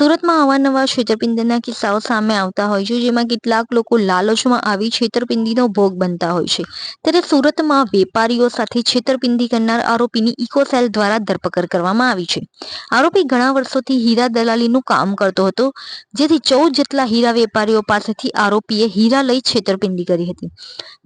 સુરતમાં અવારનવાર છેતરપિંડીના કિસ્સાઓ સામે આવતા હોય છે, જેમાં કેટલાક લોકો લાલચમાં આવી છેતરપિંડીનો ભોગ બનતા હોય છે. ત્યારે સુરતમાં વેપારીઓ સાથે છેતરપિંડી કરનાર આરોપીની ઇકોસેલ દ્વારા ધરપકડ કરવામાં આવી છે. આરોપી ઘણા વર્ષોથી હીરા દલાલીનું કામ કરતો હતો, જેથી ચૌદ જેટલા હીરા વેપારીઓ પાસેથી આરોપીએ હીરા લઈ છેતરપિંડી કરી હતી.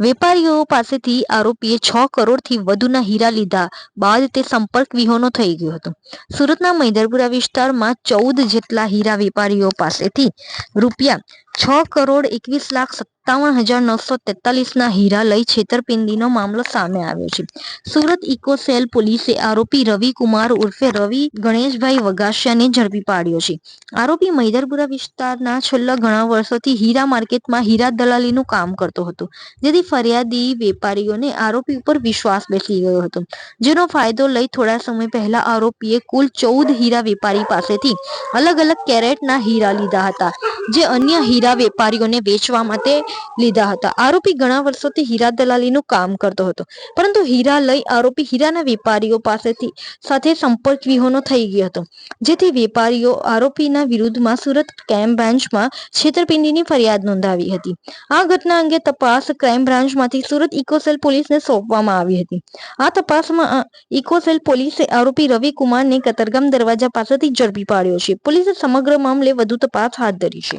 વેપારીઓ પાસેથી આરોપીએ છ કરોડથી વધુના હીરા લીધા બાદ તે સંપર્ક વિહોનો થઈ ગયો હતો. સુરતના મૈદરપુરા વિસ્તારમાં ચૌદ જેટલા હીરા વેપારીઓ પાસેથી રૂપિયા છ કરોડ એકવીસ લાખ સત્તાવન હજાર નવસો તેતાલીસના હીરા લઈ છેતરપિંડીનો મામલો સામે આવ્યો છે. સુરત ઇકોસેલ પોલીસે આરોપી રવિ કુમાર ઉર્ફે રવિ ગણેશભાઈ વગાસિયાને ઝડપી પાડ્યો છે. આરોપી મૈદરપુરા વિસ્તારના છેલ્લા ઘણા વર્ષોથી હીરા માર્કેટમાં હીરા દલાલીનું કામ કરતો હતો. જેથી ફરિયાદી વેપારીઓને આરોપી ઉપર વિશ્વાસ બેસી ગયો હતો. જેનો ફાયદો લઈ થોડા સમય પહેલા આરોપીએ કુલ ચૌદ હીરા વેપારી પાસેથી અલગ અલગ કેરેટના હીરા લીધા હતા. જે અન્ય હીરા વેપારીઓને વેચવા માટે લીધા હતા. આરોપી ઘણા વર્ષોથી હીરા દલાલીનું કામ કરતો હતો. પરંતુ હીરા લઈ આરોપી હીરાના વેપારીઓ પાસેથી સાથે સંપર્ક વિહોનો થઈ ગયો હતો. જેથી વેપારીઓ આરોપીના વિરુદ્ધમાં સુરત ક્રાઇમ બ્રાન્ચમાં છેતરપિંડીની ફરિયાદ નોંધાવી હતી. આ ઘટના અંગે તપાસ ક્રાઇમ બ્રાન્ચમાંથી સુરત ઇકોસેલ પોલીસને સોંપવામાં આવી હતી. આ તપાસમાં ઇકોસેલ પોલીસે આરોપી રવિ કુમારને કતરગામ દરવાજા પાસેથી ઝડપી પાડ્યો છે. પોલીસે સમગ્ર મામલે વધુ તપાસ હાથ ધરી છે.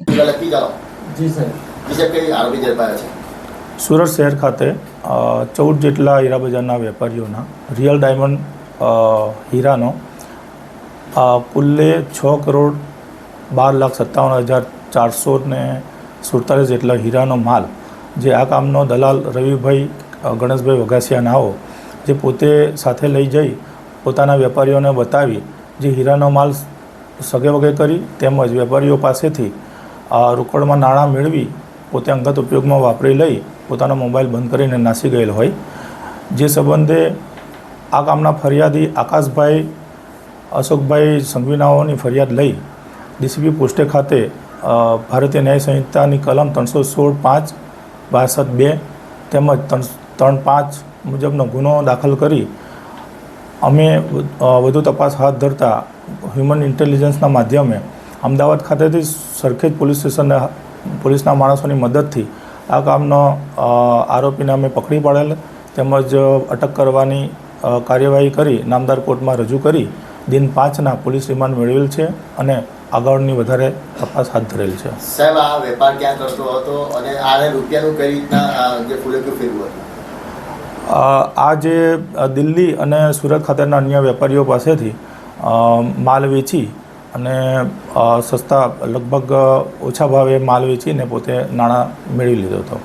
છે. સુરત શહેર ખાતે ચૌદ જેટલા હીરા બજારના વેપારીઓના રિયલ ડાયમંડ હીરાનો કુલ્લે છ કરોડ બાર લાખ સત્તાવન હજાર ચારસો ને સુડતાલીસ જેટલા હીરાનો માલ જે આ કામનો દલાલ રવિભાઈ ગણેશભાઈ વઘાસિયા નાઓ જે પોતે સાથે લઈ જઈ પોતાના વેપારીઓને બતાવી જે હીરાનો માલ સગે વગે કરી તેમજ વેપારીઓ પાસેથી રોકડમાં નાણાં મેળવી પોતે અંગત ઉપયોગમાં વાપરી લઈ પોતાનો મોબાઈલ બંધ કરીને નાસી ગયેલ હોય. જે સંબંધે આ ગામના ફરિયાદી આકાશભાઈ, અશોકભાઈ સંઘવીનાઓની ફરિયાદ લઈ ડીસીપી પોસ્ટે ખાતે ભારતીય ન્યાય સંહિતાની કલમ ત્રણસો સોળ પાંચ, બાસઠ બે તેમજ ત્રણ ત્રણ પાંચ મુજબનો ગુનો દાખલ કરી અમે વધુ તપાસ હાથ ધરતા હ્યુમન ઇન્ટેલિજન્સના માધ્યમે અમદાવાદ ખાતેથી સરખેજ પોલીસ સ્ટેશનના પોલીસના માણસોની મદદથી આ કામનો આરોપીને અમે પકડી પાડેલ તેમજ અટક કરવાની કાર્યવાહી કરી નામદાર કોર્ટમાં રજૂ કરી દિન પાંચના પોલીસ રિમાન્ડ મેળવેલ છે અને આગળની વધારે તપાસ હાથ ધરેલ છે. સાહેબ આ વેપાર ક્યાં કરતો હતો અને આને રૂપિયાનું કઈ રીતના જે ફૂલેકું ફેરવું હતું? આ જે દિલ્હી અને સુરત ખાતેના અન્ય વેપારીઓ પાસેથી માલ વેચી અને સસ્તા લગભગ ઓછા ભાવે માલ વેચીને પોતે નાણાં મેળવી લીધો હતો.